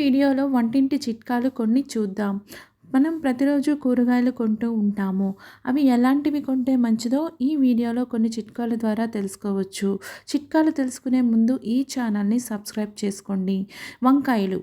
వీడియోలో వంటింటి చిట్కాలు కొన్ని చూద్దాం. మనం ప్రతిరోజు కూరగాయలు కొంటూ ఉంటాము. అవి ఎలాంటివి కొంటే మంచిదో ఈ వీడియోలో కొన్ని చిట్కాల ద్వారా తెలుసుకోవచ్చు. చిట్కాలు తెలుసుకునే ముందు ఈ ఛానల్ని సబ్స్క్రైబ్ చేసుకోండి. వంకాయలు.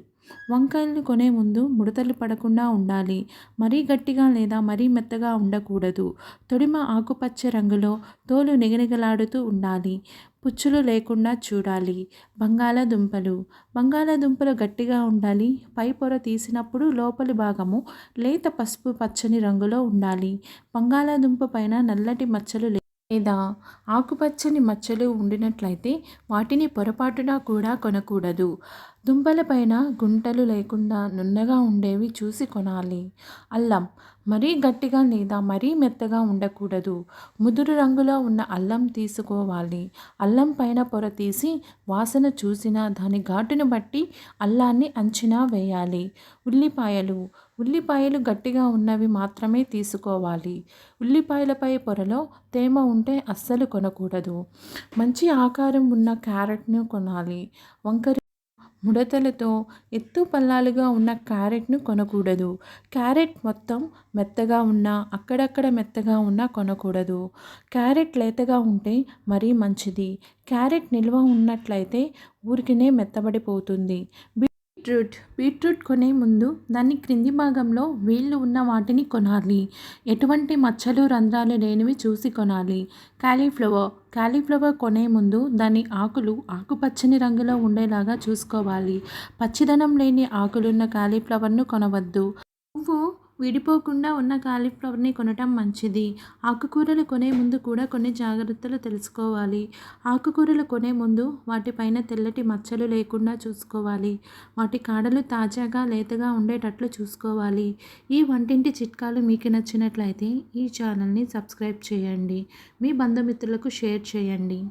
వంకాయలను కొనే ముందు ముడతలు పడకుండా ఉండాలి. మరీ గట్టిగా లేదా మరీ మెత్తగా ఉండకూడదు. తొడిమ ఆకుపచ్చ రంగులో తోలు నిగనిగలాడుతూ ఉండాలి. పుచ్చులు లేకుండా చూడాలి. బంగాళాదుంపలు. బంగాళాదుంపలు గట్టిగా ఉండాలి. పై పొర తీసినప్పుడు లోపలి భాగము లేత పసుపు పచ్చని రంగులో ఉండాలి. బంగాళాదుంప పైన నల్లటి మచ్చలు లేదా ఆకుపచ్చని మచ్చలు ఉండినట్లయితే వాటిని పొరపాటున కూడా కొనకూడదు. దుంపలపైన గుంటలు లేకుండా నున్నగా ఉండేవి చూసి కొనాలి. అల్లం మరీ గట్టిగా లేదా మరీ మెత్తగా ఉండకూడదు. ముదురు రంగులో ఉన్న అల్లం తీసుకోవాలి. అల్లం పైన పొర తీసి వాసన చూసిన దాని ఘాటును బట్టి అల్లాన్ని అంచనా వేయాలి. ఉల్లిపాయలు ఉల్లిపాయలు గట్టిగా ఉన్నవి మాత్రమే తీసుకోవాలి. ఉల్లిపాయలపై పొరలో తేమ ఉంటే అస్సలు కొనకూడదు. మంచి ఆకారం ఉన్న క్యారెట్ను కొనాలి. వంకరి ముడతలతో ఎత్తు పల్లాలుగా ఉన్న క్యారెట్ను కొనకూడదు. క్యారెట్ మొత్తం మెత్తగా ఉన్నా అక్కడక్కడ మెత్తగా ఉన్నా కొనకూడదు. క్యారెట్ లేతగా ఉంటే మరీ మంచిది. క్యారెట్ నిల్వ ఉన్నట్లయితే ఊరికినే మెత్తబడిపోతుంది. బీట్రూట్. బీట్రూట్ కొనే ముందు దాన్ని క్రింది భాగంలో వీళ్ళు ఉన్న వాటిని కొనాలి. ఎటువంటి మచ్చలు రంధ్రాలు లేనివి చూసి కొనాలి. క్యాలీఫ్లవర్. క్యాలీఫ్లవర్ కొనే ముందు దాని ఆకులు ఆకుపచ్చని రంగులో ఉండేలాగా చూసుకోవాలి. పచ్చిదనం లేని ఆకులున్న క్యాలీఫ్లవర్ను కొనవద్దు. పువ్వు విడిపోకుండా ఉన్న కాలీఫ్లవర్ని కొనటం మంచిది. ఆకుకూరలు కొనే ముందు కూడా కొన్ని జాగ్రత్తలు తెలుసుకోవాలి. ఆకుకూరలు కొనే ముందు వాటిపైన తెల్లటి మచ్చలు లేకుండా చూసుకోవాలి. వాటి కాడలు తాజాగా లేతగా ఉండేటట్లు చూసుకోవాలి. ఈ వంటింటి చిట్కాలు మీకు నచ్చినట్లయితే ఈ ఛానల్ని సబ్స్క్రైబ్ చేయండి. మీ బంధుమిత్రులకు షేర్ చేయండి.